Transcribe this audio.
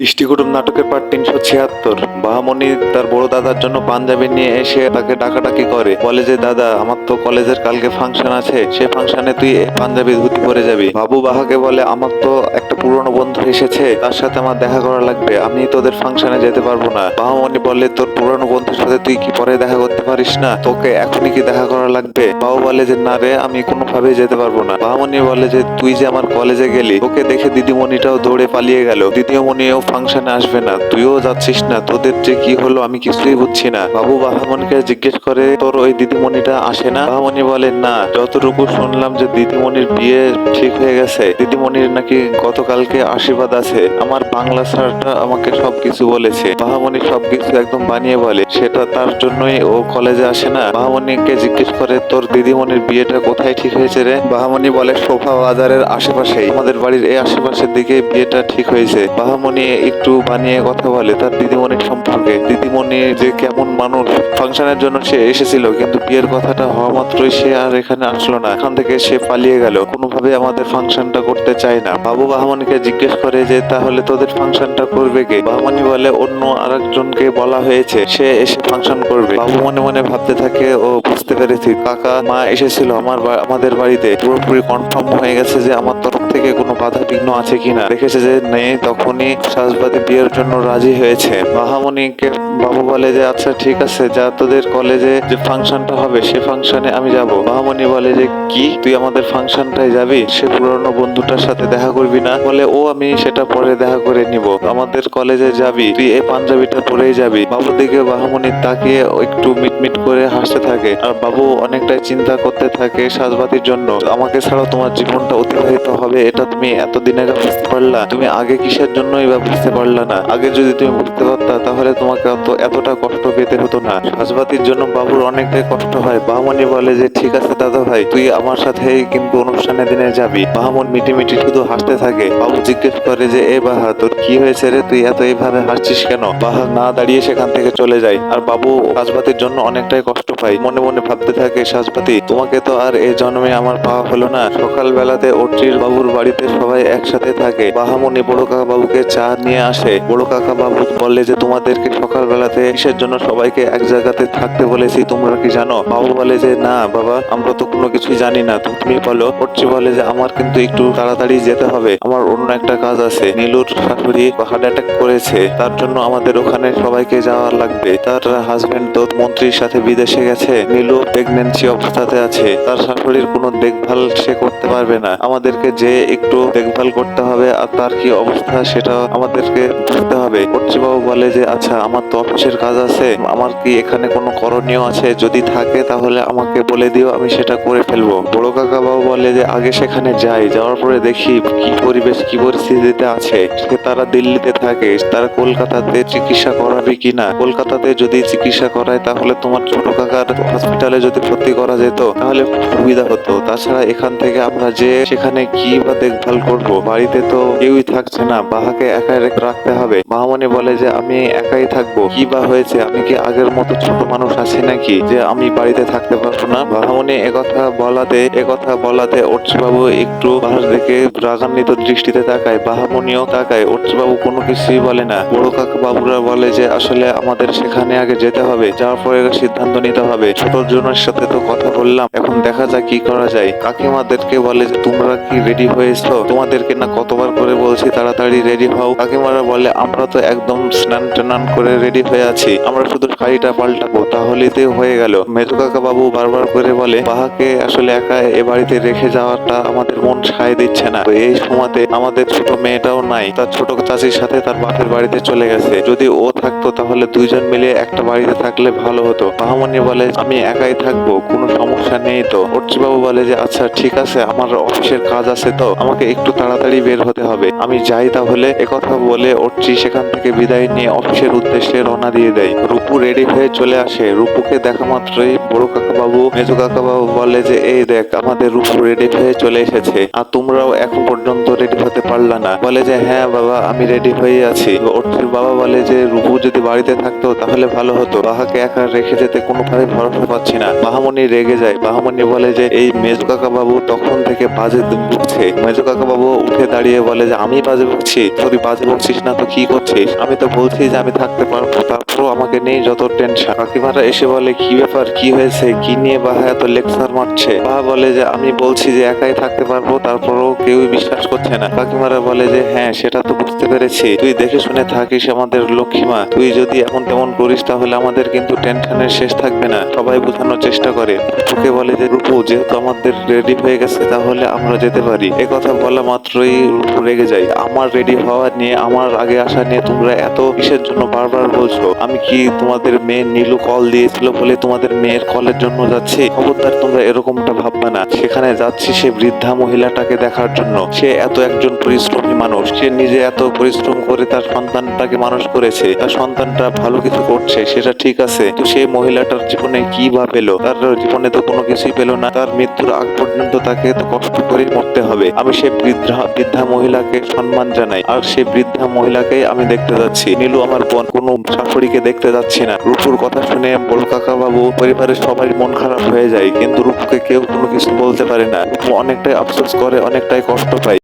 ইষ্টিকুটুম নাটকের পার্ট তিনশো ছিয়াত্তর। বাহামণি তার বড় দাদার জন্য পাঞ্জাবি নিয়ে এসে তাকে ডাকাডাকি করে। বলে যে, দাদা, আমার তো কলেজের কালকে ফাংশন আছে। সে ফাংশনে তুই পাঞ্জাবি ধুতি পরে যাবি। বাবু বাহাকে বলে, আমার তো একটা পুরনো বন্ধু এসেছে। তার সাথে আমার দেখা করা লাগবে। আমি তোদের ফাংশনে যেতে পারব না। বাহামণি বলে, তোর পুরনো বন্ধুর সাথে তুই কি পরে দেখা করতে পারিস না? তোকে এখনই কি দেখা করা লাগবে? বাবু বলে যে, না রে, আমি কোনোভাবেই যেতে পারব না। বাহামণি বলে যে, তুই যে আমার কলেজে গেলি, তোকে দেখে দিদিমণিটাও দৌড়ে পালিয়ে গেল। দিদিমণিও ফাংশনে আসবে না, তুইও যাচ্ছিস না, তোদের যে কি হলো আমি কিছুই বুঝছি না। বাবু বাহামণিকে জিজ্ঞেস করে, তোর ওই দিদিমণিটা আসে না? বাহামণি বলে, না, যতটুকু শুনলাম যে দিদিমণির বিয়ে ঠিক হয়ে গেছে, দিদিমণির নাকি গতকালকে আশীর্বাদ আছে, আমার বাংলা স্যারটা আমাকে সবকিছু বলেছে। বাহামণি সবকিছু একদম বানিয়ে বলে, সেটা তার জন্যই ও কলেজে আসে না। বাহামণিকে জিজ্ঞেস করে, তোর দিদিমণির বিয়েটা কোথায় ঠিক হয়েছে রে? বাহামণি বলে, সোফা বাজারের আশেপাশেই। আমাদের বাড়ির এই আশেপাশের দিকে বিয়েটা ঠিক হয়েছে। বাহামণি একটু বানিয়ে কথা বলে, তার দিদিমণির সম্পর্কে। দিদিমণি যে কেমন মানুষ ফাংশনের জন্য সে এসেছিল, কিন্তু বিয়ের কথাটা হওয়া মাত্রই সে আর এখানে আসলো না। এখান থেকে সে পালিয়ে গেল। কোনোভাবে আমাদের ফাংশনটা করতে চায় না। বাবু বাহামণিকে জিজ্ঞেস করে যে, তাহলে তোদের ফাংশনটা করবে কে? বাহামণি বলে, অন্য আরেকজনকে বলা হয়েছে, সে এসে ফাংশন করবে। বাবু মনে মনে ভাবতে থাকে, ও বুঝতে পেরেছি। কাকা, মা এসেছিল আমার আমাদের বাড়িতে। পুরোপুরি কনফার্ম হয়ে গেছে যে আমার তরফ থেকে কোনো বাধা বিঘ্ন আছে কিনা। দেখেছে যে, নেই, তখনই সাজবাদী বিয়ের জন্য রাজি হয়েছে। বাহামণিকে বাবু বলে যে আচ্ছা ঠিক আছে, যা তোদের কলেজে যে ফাংশনটা হবে, সে ফাংশনে আমি যাব। বাহামণি বলে যে, কি? তুই আমাদের ফাংশনটায় যাবি? সে পুরনো বন্ধুটার সাথে দেখা করবি না? বলে, ও, আমি সেটা পরে দেখা করে নিব। আমাদের কলেজে যাবি, তুই এই পাঞ্জাবিটা পরেই যাবি। বাবুর দিকে বাহামণি তাকিয়ে একটু মিটমিট করে হাসতে থাকে। আর বাবু অনেকটাই চিন্তা করতে থাকে সাজবাতির জন্য। আমাকে ছাড়াও তোমার জীবনটা অতিবাহিত হবে, এটা তুমি এতদিন আগে বুঝতে পারলা তুমি আগে কিসের জন্যই বা বুঝতে পারলা না। আগে যদি তুমি বুঝতে পারতা, তাহলে তোমাকে এতটা কষ্ট পেতে হতো না। সাজবাতির জন্য বাবুর অনেকটাই কষ্ট হয়। বাহামণি বলে যে, ঠিক আছে দাদা ভাই, তুই আমার সাথে কিন্তু অনুষ্ঠানের দিনে যাবি। বাহামন মিটি মিটি শুধু হাসতে থাকে। বাবু জিজ্ঞেস করে যে, এ বাহা, তোর কি হয়েছে রে? তুই এত এইভাবে হাসছিস কেন? বাহা না দাঁড়িয়ে সেখান থেকে চলে যায়। আর বাবু সাজবাতির জন্য অনেকটাই কষ্ট পায়। মনে মনে ভাবতে থাকে, সাজবাতি, তোমাকে তো আর এই জন্মে আমার পাওয়া হলো না। সকাল বেলাতে অট্রির বাবুর বাড়িতে সবাই একসাথে থাকে। বাহামনি বড় কাকা বাবুকে চা নিয়ে আসে। বড় কাকা বাবু বলে যে, তোমাদেরকে সকাল বেলাতে কিসের জন্য সবাইকে এক জায়গাতে থাকতে বলেছি, তোমরা কি জানো? বাবু বলে যে, না বাবা, আমরা তো কোনো কিছুই জানি না। তুমি বলো অর্চি বলে যে, আমার কিন্তু একটু তাড়াতাড়ি যেতে হবে। আমার অন্য একটা কাজ আছে। নীলুর শাশুড়ি হার্ট অ্যাটাক করেছে। তার জন্য আমাদের ওখানে সবাইকে যাওয়ার লাগবে। তার হাজবেন্ড তো মন্ত্রীর সাথে বিদেশে গেছে। নীলু প্রেগনেন্সি অবস্থাতে আছে। তার শাশুড়ির কোনো দেখভাল সে করতে পারবে না। আমাদেরকে যে একটু দেখভাল করতে হবে আর তার কি অবস্থা সেটা আমাদেরকে বুঝতে হবে। বাবু বলে যে আচ্ছা আমার তো অফিসের কাজ আছে। আমার কি এখানে কোনো করণীয় আছে? যদি থাকে তাহলে আমাকে বলে দিও, আমি সেটা করে ফেলব। বড় কাকা বাবু বলে যে, আগে সেখানে যাই। যাওয়ার পরে দেখি কি পরিবেশ, কি পরিস্থিতিতে আছে। তারা দিল্লিতে থাকে। তারা কলকাতাতে চিকিৎসা করাবে কিনা? কলকাতাতে যদি চিকিৎসা করায়, তাহলে তোমার ছোট কাকার হসপিটালে যদি ভর্তি করা যেত, তাহলে সুবিধা হতো। তাছাড়া এখান থেকে আমরা যে, সেখানে কি বা দেখভাল করব? বাড়িতে তো কেউই থাকছে না। বাহাকে রেখে রাখতে হবে। মাহমনি বলে যে, আমি একাই থাকব। কি বা হয়েছে? আমি কি আগের মতো ছোট মানুষ আছি নাকি? যে, আমি বাড়িতে থাকতে পারব না? বাহামনি একথা বলাতে একথা বলাতে বাবু একটু বাহার দিকে রাগান্বিত দৃষ্টিতে তাকায়। বাহামনিও তাকায়। বাবু কোনো কিছুই বলে না। বড় কাকা বাবুরা বলে যে, আসলে আমাদের সেখানে আগে যেতে হবে। যাওয়ার পরে সিদ্ধান্ত নিতে হবে। ছোট জনের সাথে তো কথা বললাম। এখন দেখা যাক কি করা যায়। কাকিমাদেরকে বলে যে, তোমরা কি রেডি হয়েছো? তোমাদেরকে না কতবার করে বলছি, তাড়াতাড়ি রেডি হও। কাকিমারা বলে, আমরা তো একদম স্নান টান করে রেডি হয়ে আছি। আমরা শুধু শাড়িটা পাল্টাবো, তাহলেই তো হয়ে গেল। মেজু কাকা বাবু বারবার করে বলে, বাহাকে আসলে একা এ বাড়িতে রেখে যাওয়াটা আমাদের মন সায় দিচ্ছে না। এই সময়তে আমাদের ছোট মেয়েটাও নাই, তার ছোট চাচির সাথে তার বাপের বাড়িতে চলে গেছে। যদি ও থাকতো, তাহলে দুইজন মিলে একটা বাড়িতে থাকলে ভালো হতো। মাহমনি বলে, আমি একাই থাকব, কোনো সমস্যা নেই তো। বাবু বলে যে আচ্ছা ঠিক আছে, আমার অফিসের কাজ আছে তো, আমাকে একটু তাড়াতাড়ি বের হতে হবে। আমি যাই তাহলে একথা বলে অর্চি সেখান থেকে বিদায় নিয়ে অফিসের উদ্দেশ্যে রওনা দিয়ে দেয়। রূপু রেডি হয়ে চলে আসে। রূপুকে দেখা মাত্রই বড় কাকা বাবু মেজু কাকা বাবু বলে যে, এই দেখ, আমাদের রূপু রেডি হয়ে চলে এসেছে আর তোমরাও এখন পর্যন্ত রেডি হতে পারলা না। বলে যে হ্যাঁ বাবা, আমি রেডি হয়ে আছি। অর্চির বাবা বলে যে, রূপু যদি বাড়িতে থাকতো তাহলে ভালো হতো। বাহাকে একা রেখে যেতে কোনোভাবে ভরসা পাচ্ছি না। বাহামণি রেগে যায়। বাহামণি বলে যে, এই মেজু কাকা বাবু তখন থেকে বাজে বকছে মেজু কাকা বাবু উঠে দাঁড়িয়ে বলে যে, আমি বাজে বকছি তুই বাজে বকছিস না তো কি করছিস? আমি তো বলছি যে আমি থাকতে পারব, তারপরও আমাকে নেই যত টেনশন কাকিমারা এসে বলে, কি ব্যাপার? কি হয়েছে? কি নিয়ে বাহা এত লেকচার মারছে? বাহা বলে যে, আমি বলছি যে একাই থাকতে পারব, তারপরও কেউই বিশ্বাস করছে না। কাকিমারা বলে যে হ্যাঁ সেটা তো বুঝতে পেরেছি। তুই দেখে শুনে থাকিস আমাদের লক্ষ্মীমা। তুই যদি এমন তেমন করিস, তাহলে আমাদের কিন্তু টেনশনের শেষ থাকবে না। সবাই বোঝানোর চেষ্টা করে। রূপুকে বলে যে, রূপু, যেহেতু আমাদের রেডি হয়ে গেছে, তাহলে আমরা যেতে পারি। কথা বলা মাত্রই রূপু রেগে যায়। আমার রেডি হওয়া নিয়ে আমার আগে আসা নিয়ে তোমরা এত কিসের জন্য বারবার বলছো? আমি কি তোমাদের মেয়ে নীলু কল দিয়েছিল বলে তোমাদের মেয়ের কলের জন্য যাচ্ছি? খবরদার, তোমরা এরকমটা ভাববা না। সেখানে যাচ্ছি সে বৃদ্ধা মহিলাটাকে দেখার জন্য। সে এত একজন পরিশ্রমী মানুষ। সে নিজে এত পরিশ্রম করে তার সন্তানটাকে মানুষ করেছে। তার সন্তানটা ভালো কিছু করছে, সেটা ঠিক আছে। তো সেই মহিলাটার জীবনে কি বা পেল? তার জীবনে তো কোনো কিছুই পেল না। তার মৃত্যুর আগ পর্যন্ত তাকে তো কষ্ট করেই মরতে হবে। আমি সে বৃদ্ধা বৃদ্ধা মহিলাকে সম্মান জানাই। আর সে বৃদ্ধা মহিলাকে আমি দেখতে যাচ্ছি। নীলু আমার বোন, কোনো শাশুড়িকে দেখতে যাচ্ছি না। রূপুর কথা শুনে বল কাকা বাবু পরিবারের সবাই মন খারাপ হয়ে যায়, কিন্তু রূপুকে কেউ কোনো কিছু বলতে পারে না। অনেকটাই আফসোস করে, অনেকটাই কষ্ট পায়।